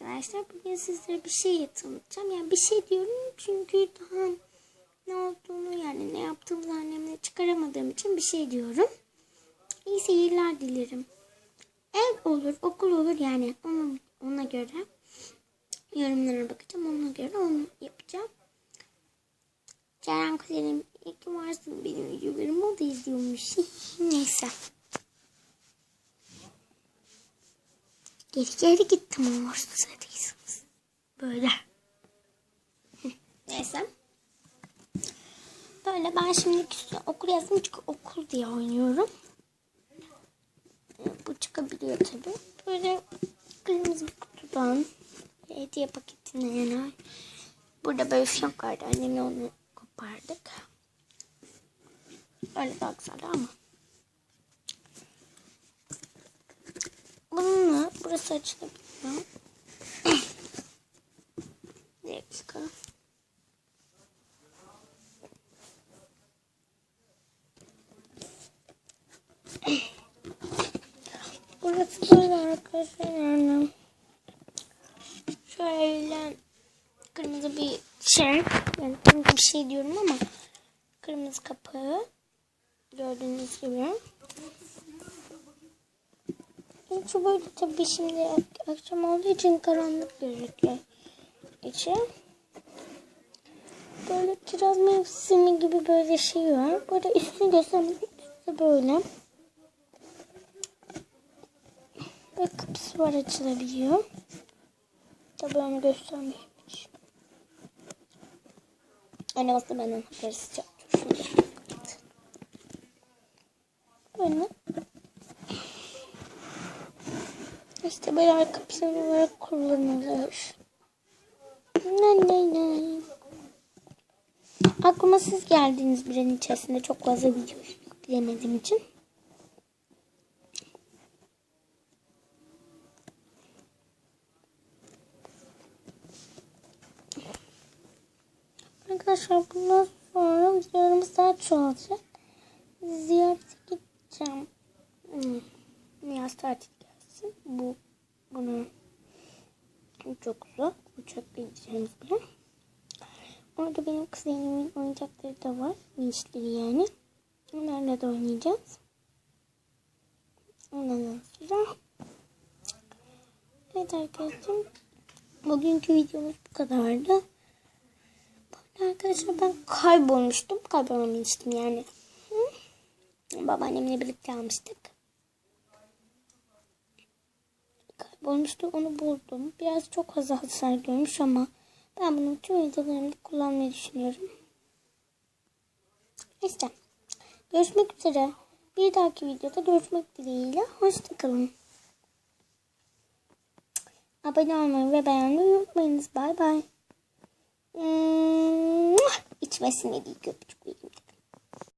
arkadaşlar. Bugün sizlere bir şey tanıtacağım. Yani bir şey diyorum çünkü daha ne olduğunu yani ne yaptığımızı annemle çıkaramadığım için bir şey diyorum. İyi seyirler dilerim. Ev olur, okul olur yani ona, ona göre yorumlara bakacağım. Ona göre onu yapacağım. Ceren kuzenim iyi ki varsın benim videolarımı o da izliyormuş. Neyse. Geri geri gittim ama ortasındaysanız. Böyle. Neyse. Böyle ben şimdi okul yazdım çünkü okul diye oynuyorum. Bu çıkabiliyor tabi. Böyle kırmızı bir kutudan hediye paketinden yani. Burada böyle fiyonk vardı. Annemle onu kopardık. Öyle daha güzeldi ama. Açılabiliyor. Bir dakika. Burası böyle arkadaşlar yani. Şöyle kırmızı bir şey. Yani kırmızı bir şey diyorum ama kırmızı kapağı. Gördüğünüz gibi. İçi böyle tabii şimdi ak- akşam olduğu için karanlık gözüküyor. İçi. Böyle kiraz mevsimi gibi böyle şey var. Böyle üstünü göstermek üstü böyle. Ve kapısı var açılabiliyor. Tabii onu göstermeyeyim hiç. Anne aslında benden habersiz yaptım. Böyle. İşte böyle arka plan olarak kullanılır. Ne ne ne. Aklıma siz geldiniz bir an içerisinde çok fazla video yüklemediğim için. Arkadaşlar bundan sonra videolarımız daha çoğalacak. Ziyarete gideceğim. Hmm. Yaz tatil gelsin. Bu bunu çok uzak. Uçakla gideceğimiz bile. Orada benim kuzenimin oyuncakları da var. Minçleri yani. Onlarla da oynayacağız. Ondan sonra Evet arkadaşlar. Bugünkü videomuz bu kadardı. Arkadaşlar ben kaybolmuştum. Kaybolmamıştım yani. Babaannemle birlikte almıştık. Kaybolmuştu onu buldum. Biraz çok fazla hasar görmüş ama ben bunu tüm videolarımda kullanmayı düşünüyorum. İşte. Görüşmek üzere. Bir dahaki videoda görüşmek dileğiyle. Hoşçakalın. Abone olmayı ve beğenmeyi unutmayınız. Bay bay. Hmm, içmesine değil köpücük vereyim.